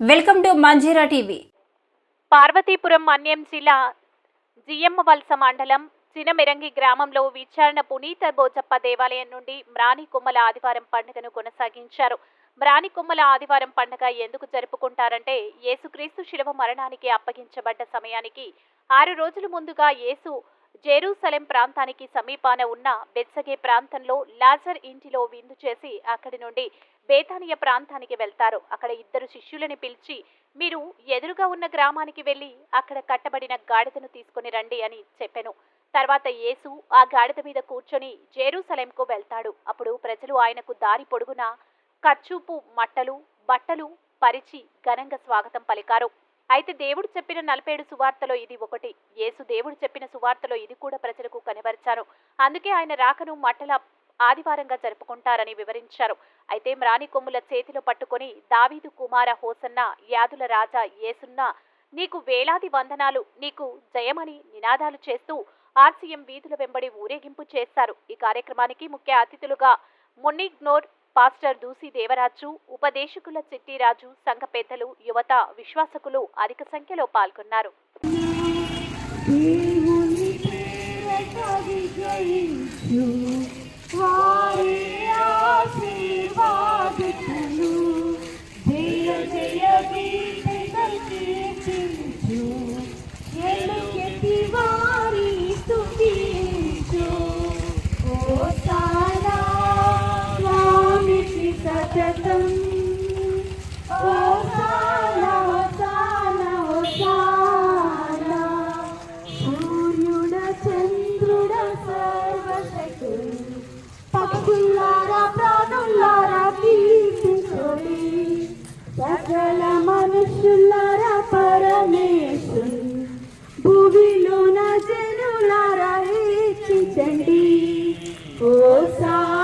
Welcome to Manjeera TV. Parvathipuram Manyam జిల్లా జియమ్మ వలస మండలం చినమెరంగి గ్రామంలో విచారణ పునీత బోజప్ప దేవాలయం నుండి మ్రాణి కొమ్మల ఆదివారం పండుగను కొనసాగించారు. మ్రాణి కొమ్మల ఆదివారం పండుగ ఎందుకు జరుపుకుంటారంటే యేసుక్రీస్తు శిలవ మరణానికి అప్పగించబడ్డ సమయానికి ఆరు రోజుల ముందుగా యేసు జెరూసలెం ప్రాంతానికి సమీపాన ఉన్న బెత్సగే ప్రాంతంలో లాజర్ ఇంటిలో విందు చేసి అక్కడి నుండి బేతానియ ప్రాంతానికి వెళ్తారు. అక్కడ ఇద్దరు శిష్యులని పిలిచి మీరు ఎదురుగా ఉన్న గ్రామానికి వెళ్ళి అక్కడ కట్టబడిన గాడిదను తీసుకుని రండి అని చెప్పెను. తర్వాత యేసు ఆ గాడిద మీద కూర్చొని జెరూసలేంకు వెళ్తాడు. అప్పుడు ప్రజలు ఆయనకు దారి పొడుగునా కర్చూపు మట్టలు బట్టలు పరిచి ఘనంగా స్వాగతం పలికారు. అయితే దేవుడు చెప్పిన నలభేడు సువార్తలో ఇది ఒకటి. యేసు దేవుడు చెప్పిన సువార్తలో ఇది కూడా ప్రజలకు కనబరిచారు. అందుకే ఆయన రాకను మట్టల ఆదివారంగా జరుపుకుంటారని వివరించారు. అయితే మ్రాణి కొమ్ముల చేతిలో పట్టుకొని దావీదు కుమార హోసన్న యాదుల రాజా యేసున్న నీకు వేలాది వందనాలు నీకు జయమని నినాదాలు చేస్తూ ఆర్సీఎం వీధుల వెంబడి ఊరేగింపు చేస్తారు ఈ కార్యక్రమానికి ముఖ్య అతిథులుగా మున్నిగ్నోర్ పాస్టర్ దూసి దేవరాజు ఉపదేశకుల చిట్టిరాజు సంఘ పెద్దలు యువత విశ్వాసకులు అధిక సంఖ్యలో పాల్గొన్నారు. దేవుని వారి ఆశీర్వాదకులు జయ జయ గీతికై కీర్తించు. ఎలుగెత్తి వారి స్తుతించు ఓ సారా స్వామికి సతతం Hosanna.